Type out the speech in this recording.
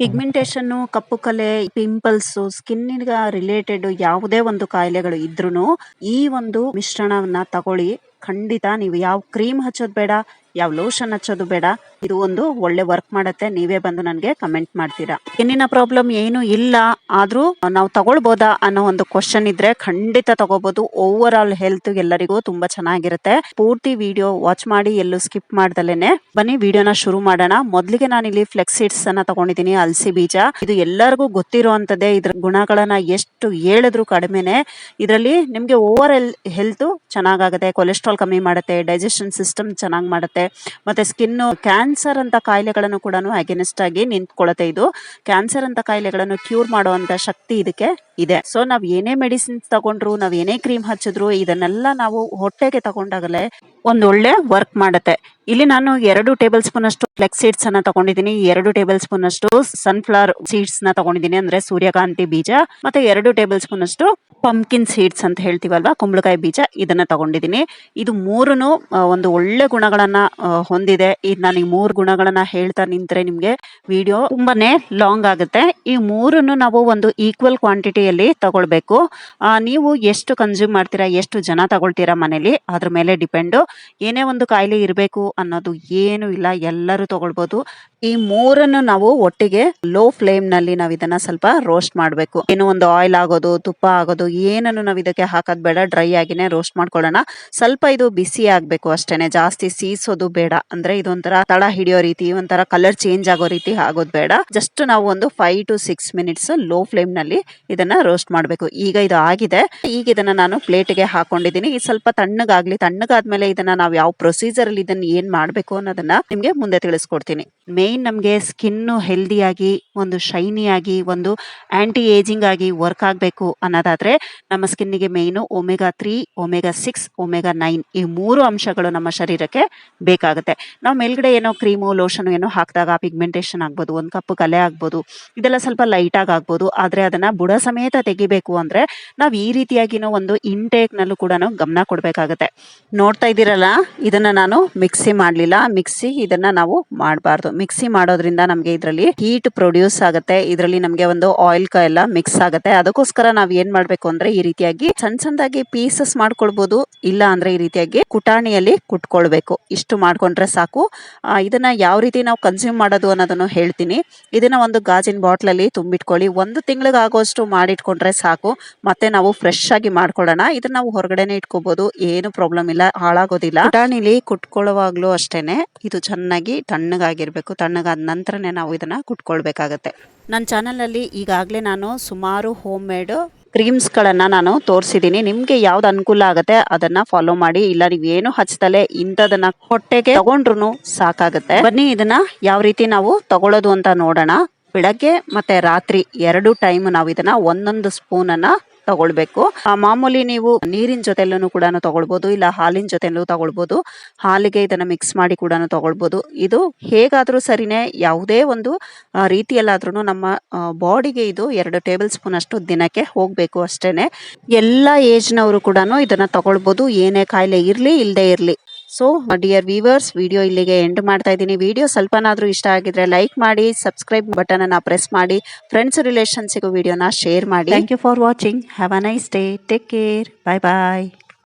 Pigmentation ಕಪ್ಪು ಕಲೆ pimples skin related ಯಾವುದೇ ಒಂದು ಕಾಯಿಲೆಗಳು ಇದ್ರೂನು ಈ ಒಂದು ಮಿಶ್ರಣವನ್ನ ತಗೊಳ್ಳಿ. ಖಂಡಿತ ನೀವು ಯಾವ ಕ್ರೀಮ್ ಹಚ್ಚೋದು ಬೇಡ, ಯಾವ ಲೋಷನ್ ಹಚ್ಚೋದು ಬೇಡ. ಇದು ಒಂದು ಒಳ್ಳೆ ವರ್ಕ್ ಮಾಡುತ್ತೆ. ನೀವೇ ಬಂದು ನನಗೆ ಕಮೆಂಟ್ ಮಾಡ್ತೀರಾ. ಸ್ಕಿನ್ನಿನ ಪ್ರಾಬ್ಲಮ್ ಏನು ಇಲ್ಲ. ಆದ್ರೂ ನಾವು ತಗೊಳ್ಬೋದಾ ಅನ್ನೋ ಒಂದು ಕ್ವಶನ್ ಇದ್ರೆ ಖಂಡಿತ ತಗೋಬಹುದು ಓವರ್ ಆಲ್ ಹೆಲ್ತ್ ಎಲ್ಲರಿಗೂ ತುಂಬಾ ಚೆನ್ನಾಗಿರುತ್ತೆ. ಪೂರ್ತಿ ವಿಡಿಯೋ ವಾಚ್ ಮಾಡಿ, ಎಲ್ಲೂ ಸ್ಕಿಪ್ ಮಾಡ್ದಲೇನೆ ಬನ್ನಿ ವಿಡಿಯೋನ ಶುರು ಮಾಡೋಣ. ಮೊದಲಿಗೆ ನಾನು ಇಲ್ಲಿ ಫ್ಲೆಕ್ಸ್ ಅನ್ನ ತಗೊಂಡಿದ್ದೀನಿ, ಅಲ್ಸಿ ಬೀಜ. ಇದು ಎಲ್ಲರಿಗೂ ಗೊತ್ತಿರುವಂತದ್ದೇ. ಇದ್ರ ಗುಣಗಳನ್ನ ಎಷ್ಟು ಹೇಳಿದ್ರು ಕಡಿಮೆನೆ. ಇದರಲ್ಲಿ ನಿಮ್ಗೆ ಓವರ್ ಹೆಲ್ತ್ ಚೆನ್ನಾಗಾಗುತ್ತೆ. ಕೊಲೆಸ್ಟ್ರಾಲ್ ಕಮ್ಮಿ ಮಾಡುತ್ತೆ. ಡೈಜೆಷನ್ ಸಿಸ್ಟಮ್ ಚೆನ್ನಾಗಿ ಮಾಡುತ್ತೆ. ಮತ್ತೆ ಸ್ಕಿನ್ ಕ್ಯಾನ್ಸರ್ ಅಂತ ಕಾಯಿಲೆಗಳನ್ನು ಕೂಡ ಅಗೇನಿಸ್ಟ್ ಆಗಿ ನಿಂತ್ಕೊಳ್ಳುತ್ತೆ ಇದು. ಕ್ಯಾನ್ಸರ್ ಅಂತ ಕಾಯಿಲೆಗಳನ್ನು ಕ್ಯೂರ್ ಮಾಡುವಂತ ಶಕ್ತಿ ಇದಕ್ಕೆ ಇದೆ. ಸೊ ನಾವ್ ಏನೇ ಮೆಡಿಸಿನ್ಸ್ ತಗೊಂಡ್ರು, ನಾವ್ ಏನೇ ಕ್ರೀಮ್ ಹಚ್ಚಿದ್ರು, ಇದನ್ನೆಲ್ಲ ನಾವು ಹೊಟ್ಟೆಗೆ ತಗೊಂಡಾಗಲೇ ಒಂದ್ ಒಳ್ಳೆ ವರ್ಕ್ ಮಾಡುತ್ತೆ. ಇಲ್ಲಿ ನಾನು ಎರಡು ಟೇಬಲ್ ಸ್ಪೂನ್ ಅಷ್ಟು ಫ್ಲೆಕ್ಸ್ ಸೀಡ್ಸ್ ಅನ್ನ ತಗೊಂಡಿದ್ದೀನಿ. ಎರಡು ಟೇಬಲ್ ಸ್ಪೂನ್ ಅಷ್ಟು ಸನ್ಫ್ಲವರ್ ಸೀಡ್ಸ್ನ ತಗೊಂಡಿದ್ದೀನಿ ಅಂದ್ರೆ ಸೂರ್ಯಕಾಂತಿ ಬೀಜ ಮತ್ತೆ ಎರಡು ಟೇಬಲ್ ಸ್ಪೂನ್ ಅಷ್ಟು ಪಂಪ್ಕಿನ್ ಸೀಡ್ಸ್ ಅಂತ ಹೇಳ್ತೀವಲ್ವಾ? ಕುಂಬಳಕಾಯಿ ಬೀಜ ಇದನ್ನ ತಗೊಂಡಿದ್ದೀನಿ. ಇದು ಮೂರುನು ಒಂದು ಒಳ್ಳೆ ಗುಣಗಳನ್ನ ಹೊಂದಿದೆ. ಇದು ನಾನು ಈ ಮೂರು ಗುಣಗಳನ್ನ ಹೇಳ್ತಾ ನಿಂತ್ರೆ ನಿಮ್ಗೆ ವಿಡಿಯೋ ತುಂಬಾನೇ ಲಾಂಗ್ ಆಗುತ್ತೆ. ಈ ಮೂರನ್ನು ನಾವು ಒಂದು ಈಕ್ವಲ್ ಕ್ವಾಂಟಿಟಿಯಲ್ಲಿ ತಗೊಳ್ಬೇಕು. ನೀವು ಎಷ್ಟು ಕನ್ಸ್ಯೂಮ್ ಮಾಡ್ತೀರಾ, ಎಷ್ಟು ಜನ ತಗೊಳ್ತೀರಾ ಮನೇಲಿ? ಅದ್ರ ಮೇಲೆ ಡಿಪೆಂಡು ಏನೇ ಒಂದು ಕಾಯಿಲೆ ಇರಬೇಕು ಅನ್ನೋದು ಏನು ಇಲ್ಲ, ಎಲ್ಲರೂ ತಗೊಳ್ಬೋದು. ಈ ಮೂರನ್ನು ನಾವು ಒಟ್ಟಿಗೆ ಲೋ ಫ್ಲೇಮ್ನಲ್ಲಿ ನಾವು ಇದನ್ನ ಸ್ವಲ್ಪ ರೋಸ್ಟ್ ಮಾಡಬೇಕು. ಏನು ಒಂದು ಆಯಿಲ್ ಆಗೋದು, ತುಪ್ಪ ಆಗೋದು, ಏನನ್ನು ನಾವು ಇದಕ್ಕೆ ಹಾಕೋದ್ ಬೇಡ ಡ್ರೈ ಆಗಿನೇ ರೋಸ್ಟ್ ಮಾಡ್ಕೊಳ್ಳೋಣ. ಸ್ವಲ್ಪ ಇದು ಬಿಸಿ ಆಗ್ಬೇಕು ಅಷ್ಟೇನೆ, ಜಾಸ್ತಿ ಸೀಸೋದು ಬೇಡ. ಅಂದ್ರೆ ಇದೊಂಥರ ತಳ ಹಿಡಿಯೋ ರೀತಿ, ಒಂಥರ ಕಲರ್ ಚೇಂಜ್ ಆಗೋ ರೀತಿ ಆಗೋದು ಬೇಡ. ಜಸ್ಟ್ ನಾವು ಒಂದು five to six minutes low ಫ್ಲೇಮ್ನಲ್ಲಿ ಇದನ್ನ ರೋಸ್ಟ್ ಮಾಡಬೇಕು. ಈಗ ಇದು ಆಗಿದೆ. ಈಗ ಇದನ್ನ ನಾನು ಪ್ಲೇಟ್ಗೆ ಹಾಕೊಂಡಿದ್ದೀನಿ. ಸ್ವಲ್ಪ ತಣ್ಣಗಾಗ್ಲಿ, ತಣ್ಣಗಾದ್ಮೇಲೆ ಇದನ್ನ ನಾವು ಯಾವ ಪ್ರೊಸೀಜರ್ ಅಲ್ಲಿ ಇದನ್ನ ಏನ್ ಮಾಡ್ಬೇಕು ಅನ್ನೋದನ್ನ ನಿಮ್ಗೆ ಮುಂದೆ ತಿಳಿಸ್ಕೊಡ್ತೀನಿ. ಮೇನ್ ನಮ್ಗೆ ಸ್ಕಿನ್ ಹೆಲ್ದಿ ಆಗಿ, ಒಂದು ಶೈನಿ ಆಗಿ ಒಂದು ಆಂಟಿ ಏಜಿಂಗ್ ಆಗಿ ವರ್ಕ್ ಆಗಬೇಕು ಅನ್ನೋದಾದ್ರೆ ನಮ್ಮ ಸ್ಕಿನ್ನಿಗೆ ಮೇಯ್ನು omega three omega six omega nine ಈ ಮೂರು ಅಂಶಗಳು ನಮ್ಮ ಶರೀರಕ್ಕೆ ಬೇಕಾಗುತ್ತೆ. ನಾವು ಮೇಲ್ಗಡೆ ಏನೋ ಕ್ರೀಮು ಲೋಷನ್ ಏನೋ ಹಾಕಿದಾಗ ಪಿಗ್ಮೆಂಟೇಷನ್ ಆಗ್ಬೋದು, ಒಂದು ಕಪ್ಪು ಕಲೆ ಆಗ್ಬೋದು, ಇದೆಲ್ಲ ಸ್ವಲ್ಪ ಲೈಟ್ ಆಗಿ ಆಗ್ಬೋದು, ಆದ್ರೆ ಅದನ್ನ ಬುಡ ಸಮೇತ ತೆಗಿಬೇಕು ಅಂದ್ರೆ ನಾವು ಈ ರೀತಿಯಾಗಿನೋ ಒಂದು ಇಂಟೇಕ್ ನಲ್ಲೂ ಕೂಡ ಗಮನ ಕೊಡಬೇಕಾಗುತ್ತೆ. ನೋಡ್ತಾ ಇದ್ದೀರಲ್ಲ, ಇದನ್ನ ನಾನು ಮಿಕ್ಸಿ ಮಾಡ್ಲಿಲ್ಲ. ಮಿಕ್ಸಿ ಇದನ್ನ ನಾವು ಮಾಡಬಾರ್ದು. ಮಿಕ್ಸಿ ಮಾಡೋದ್ರಿಂದ ನಮ್ಗೆ ಇದರಲ್ಲಿ ಹೀಟ್ ಪ್ರೊಡ್ಯೂಸ್ ಆಗುತ್ತೆ. ಇದರಲ್ಲಿ ನಮ್ಗೆ ಒಂದು ಆಯಿಲ್ ಎಲ್ಲ ಮಿಕ್ಸ್ ಆಗುತ್ತೆ. ಅದಕ್ಕೋಸ್ಕರ ನಾವ್ ಏನ್ ಮಾಡ್ಬೇಕು ಅಂದ್ರೆ ಈ ರೀತಿಯಾಗಿ ಸಣ್ಣ ಸಣ್ಣದಾಗಿ ಪೀಸಸ್ ಮಾಡ್ಕೊಳ್ಬಹುದು ಇಲ್ಲ ಅಂದ್ರೆ ಈ ರೀತಿಯಾಗಿ ಕುಟಾಣಿಯಲ್ಲಿ ಕುಟ್ಕೊಳ್ಬೇಕು. ಇಷ್ಟು ಮಾಡ್ಕೊಂಡ್ರೆ ಸಾಕು. ಇದನ್ನ ಯಾವ ರೀತಿ ನಾವು ಕನ್ಸ್ಯೂಮ್ ಮಾಡೋದು ಅನ್ನೋದನ್ನು ಹೇಳ್ತೀನಿ. ಇದನ್ನ ಒಂದು ಗಾಜಿನ ಬಾಟ್ಲ್ ಅಲ್ಲಿ ತುಂಬಿಟ್ಕೊಳ್ಳಿ. ಒಂದು ತಿಂಗಳಿಗಾಗುವಷ್ಟು ಮಾಡಿಟ್ಕೊಂಡ್ರೆ ಸಾಕು. ಮತ್ತೆ ನಾವು ಫ್ರೆಶ್ ಆಗಿ ಮಾಡ್ಕೊಳ್ಳೋಣ. ಇದನ್ನ ನಾವು ಹೊರಗಡೆನೆ ಇಟ್ಕೋಬಹುದು ಏನು ಪ್ರಾಬ್ಲಮ್ ಇಲ್ಲ. ಹಾಳಾಗೋದಿಲ್ಲ. ಕುಟಾಣಿಲಿ ಕುಟ್ಕೊಳ್ಳುವಾಗ್ಲೂ ಅಷ್ಟೇನೆ. ಇದು ಚೆನ್ನಾಗಿ ತಣ್ಣಗಾಗಿರಬೇಕು. ತಣ್ಣಗಾದ ನಂತರನೇ ನಾವು ಇದನ್ನ ಕುಟ್ಕೊಳ್ಬೇಕಾಗತ್ತೆ. ನನ್ನ ಚಾನಲಲ್ಲಿ ಈಗಾಗಲೇ ನಾನು ಸುಮಾರು ಹೋಮ್ ಮೇಡ್ ಕ್ರೀಮ್ಸ್ಗಳನ್ನು ನಾನು ತೋರಿಸಿದ್ದೀನಿ. ನಿಮಗೆ ಯಾವ್ದು ಅನುಕೂಲ ಆಗುತ್ತೆ ಅದನ್ನ ಫಾಲೋ ಮಾಡಿ. ಇಲ್ಲ ನೀವೇನು ಹಚ್ತಲೆ ಇಂಥದನ್ನ ಹೊಟ್ಟೆಗೆ ತಗೊಂಡ್ರು ಸಾಕಾಗುತ್ತೆ. ಬನ್ನಿ ಇದನ್ನ ಯಾವ ರೀತಿ ನಾವು ತಗೊಳ್ಳೋದು ಅಂತ ನೋಡೋಣ. ಬೆಳಗ್ಗೆ ಮತ್ತೆ ರಾತ್ರಿ ಎರಡು ಟೈಮ್ ನಾವು ಇದನ್ನ ಒಂದೊಂದು ಸ್ಪೂನನ್ನು ತಗೊಳ್ಬೇಕು. ಮಾಮೂಲಿ ನೀವು ನೀರಿನ ಜೊತೆಲೂ ಕೂಡ ತಗೊಳ್ಬೋದು, ಇಲ್ಲ ಹಾಲಿನ ಜೊತೆಲೂ ತಗೊಳ್ಬೋದು. ಹಾಲಿಗೆ ಇದನ್ನ ಮಿಕ್ಸ್ ಮಾಡಿ ಕೂಡ ತಗೊಳ್ಬೋದು. ಇದು ಹೇಗಾದ್ರೂ ಸರಿನೇ ಯಾವುದೇ ಒಂದು ರೀತಿಯಲ್ಲಾದ್ರೂ ನಮ್ಮ ಬಾಡಿಗೆ ಇದು ಎರಡು ಟೇಬಲ್ ಸ್ಪೂನ್ ಅಷ್ಟು ದಿನಕ್ಕೆ ಹೋಗ್ಬೇಕು ಅಷ್ಟೇನೆ. ಎಲ್ಲ ಏಜ್ನವರು ಕೂಡ ಇದನ್ನ ತಗೊಳ್ಬೋದು. ಏನೇ ಕಾಯಿಲೆ ಇರ್ಲಿ ಇಲ್ಲದೆ ಇರ್ಲಿ. ಸೊ ಡಿಯರ್ ವೀವರ್ಸ್ ವಿಡಿಯೋ ಇಲ್ಲಿಗೆ ಎಂಡ್ ಮಾಡ್ತಾ ಇದ್ದೀನಿ. ವಿಡಿಯೋ ಸ್ವಲ್ಪನಾದರೂ ಇಷ್ಟ ಆಗಿದ್ರೆ ಲೈಕ್ ಮಾಡಿ ಸಬ್ಸ್ಕ್ರೈಬ್ ಬಟನ್ ಅನ್ನ ಪ್ರೆಸ್ ಮಾಡಿ ಫ್ರೆಂಡ್ಸ್ ರಿಲೇಷನ್ಸಿಗೂ ವಿಡಿಯೋನ ಶೇರ್ ಮಾಡಿ. Thank you for watching have a nice day take care bye bye